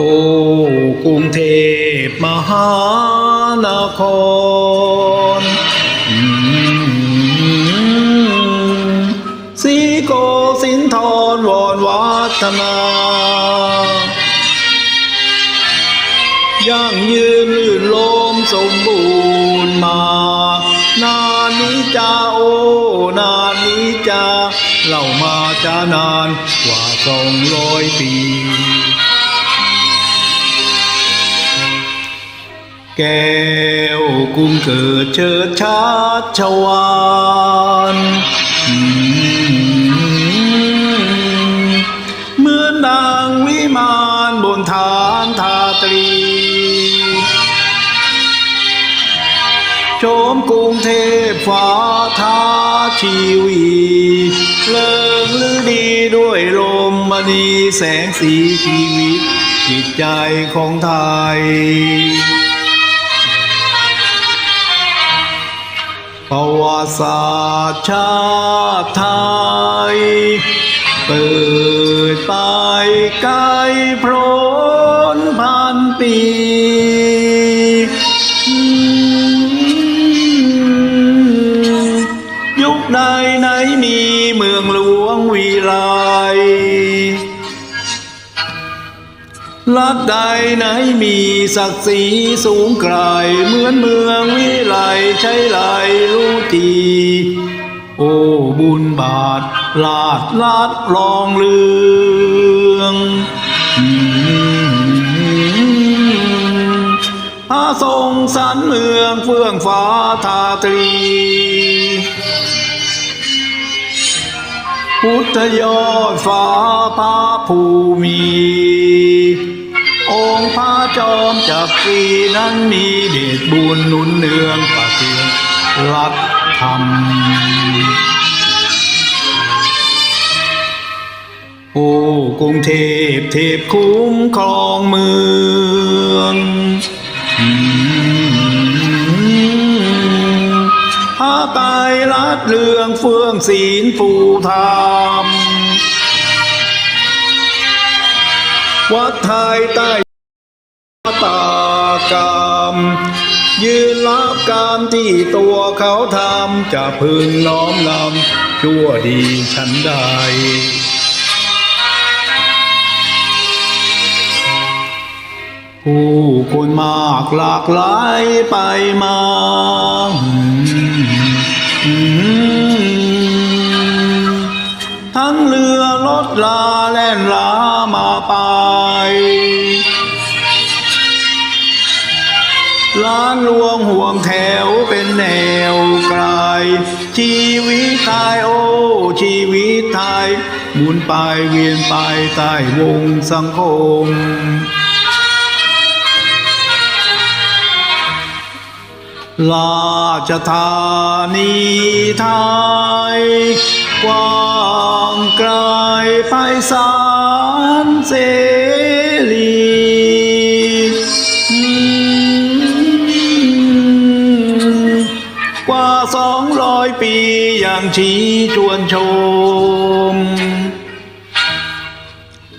อ้กรุงเทพมหานครสีโกสินทรวอนวัฒนายั่งยืนลื่นลมสมบูรณ์มา นานนี้จ้าโอ นานนี้จ้าเล่ามาจะนานกว่าสองร้อยปี แก้วกุ้งเกิดเชิดชาติชวานอืมเหมือนดังวิมานบนฐานทาตรีโฉมกรุงเทพฟ้าทาชีวีเลิงลือดีด้วยลมมณีแสงสีชีวิต จิตใจของไทย ประวัติศาสตร์ชาติไทยเปิดไปไกลโพรนพันปียุคใดไหนมีเมืองหลวงวีไรรัฐใดไหนมีศักดิ์ศรีสูงไกลเหมือนเมืองวิไล ใช้ไหลรู้จีโอ้บุญบาทลาดลาดรองเรืองอืมพระทรงสรรเมืองเฟื่องฟ้าทาตรี พุทธยอดฟ้าพระภูมิ จอมจักรีนั้นมีเดชบุญหนุนเนืองประเทืองรักธรรมโอ้กรุงเทพเทพคุ้มครองเมืองอืมพระไตรลัดเรืองเฟื่องศีลฟูธรรมวัดไทยใต้ ตากรรมยืนรับกรรมที่ตัวเขาทำจะพึงน้อมนำชั่วดีฉันใดผู้คนมากหลากหลายไปมา ล้านลวงห่วงแถวเป็นแนวไกลชีวิตไทยโอ้ชีวิตไทยหมุนไปเวียนไปใต้วงสังคมราชธานีไทยกว้างไกลไพศาลเส ปีอย่างชี้ชวนชม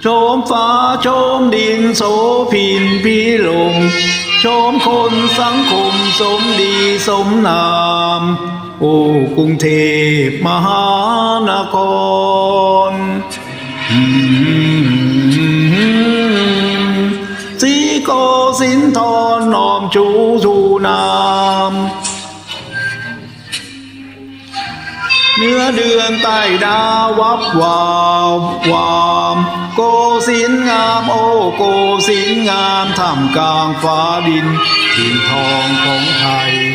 ชมฟ้าชมดินโสพินพิลมชมคนสังคมสมดีสมนาม โอ้กรุงเทพมหานครสีโกสินทรนอมชูชูนาม เนื้อเดือนใต้ดาววับวาววามโกสินงามโอโกสินงามท่ามกลางฟ้าดินถิ่นทองของไทย